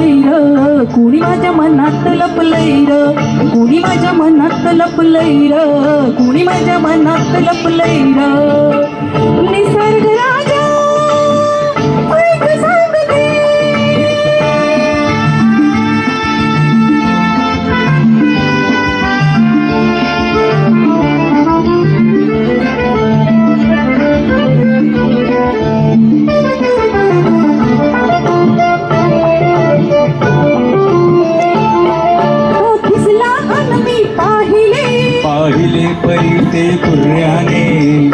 लपलैर कुणी माझ्या मनात लपलैर कुणी माझ्या मनात लपलैर कुणी माझ्या मनात लपलैर पाहिले परी ते कुर्याने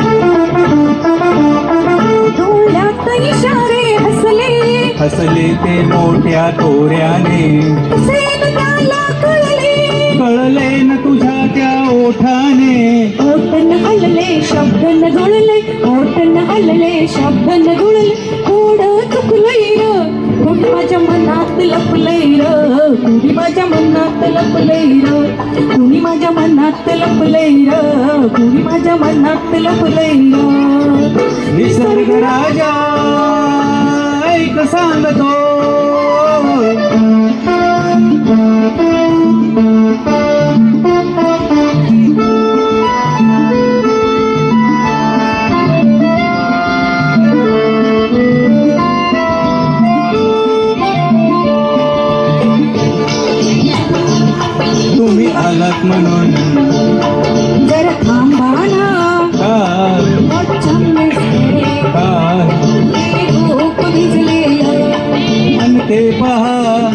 इशारे हसले. हसले ते मोठ्या तोऱ्याने. कळले. न तुझ्या त्या ओठाने. ओटन हलले शब्दन जुळले. ओटन हलले शब्दन जुळले. कोड चुकलंय र. माझ्या मनात लपलंय र. कुणी माझ्या मनात लपले र? कुणी माझ्या मनात लपले र? कुणी माझ्या मनात लपले र? निसर्ग राजा ऐक सांगतो. आलात म्हणून जरा भिजलेलं ते पहा.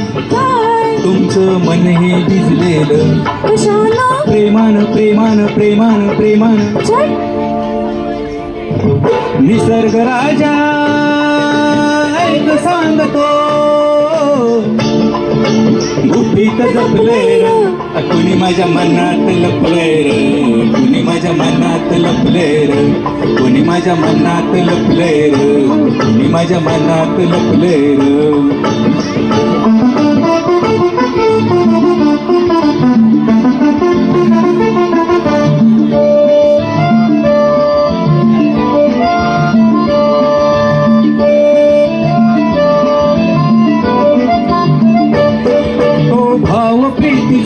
तुमचं मनही भिजलेलं. कशाला प्रेमान प्रेमान प्रेमान प्रेमान. निसर्ग राजा सांगतो. गुपित जपले र. कुणी माझ्या मनात लपले रे. कुणी माझ्या मनात लपले रे. कुणी माझ्या मनात लपले रे. कुणी माझ्या मनात लपले रे.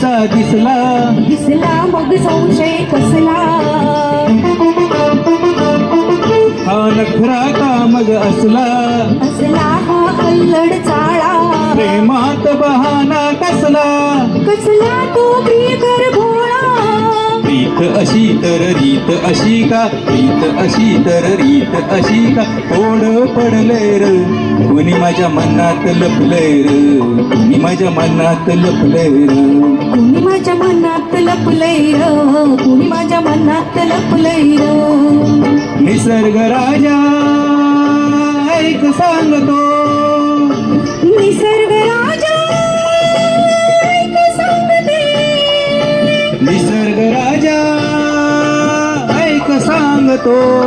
प्रीतीचा दिसला. दिसला मग संशय कसला? हा नखरा का मग असला. असला हा अल्लड चाळा. प्रेमात बहाना कसला? कसला तो प्रियकर भोळा? रीत अशी तर रीत अशी का? रीत अशी तर रीत अशी का? ओढ पडले र? कुणी माझ्या मनात लपलंय र? कुणी माझ्या मनात लपलंय र? कुणी माझ्या मनात लपलंय कुणी माझ्या मनात लपलंय र. निसर्ग राजा ऐक सांगतो. निसर्ग राजा ऐक सांगते. निसर्ग राजा ऐक सांगतो.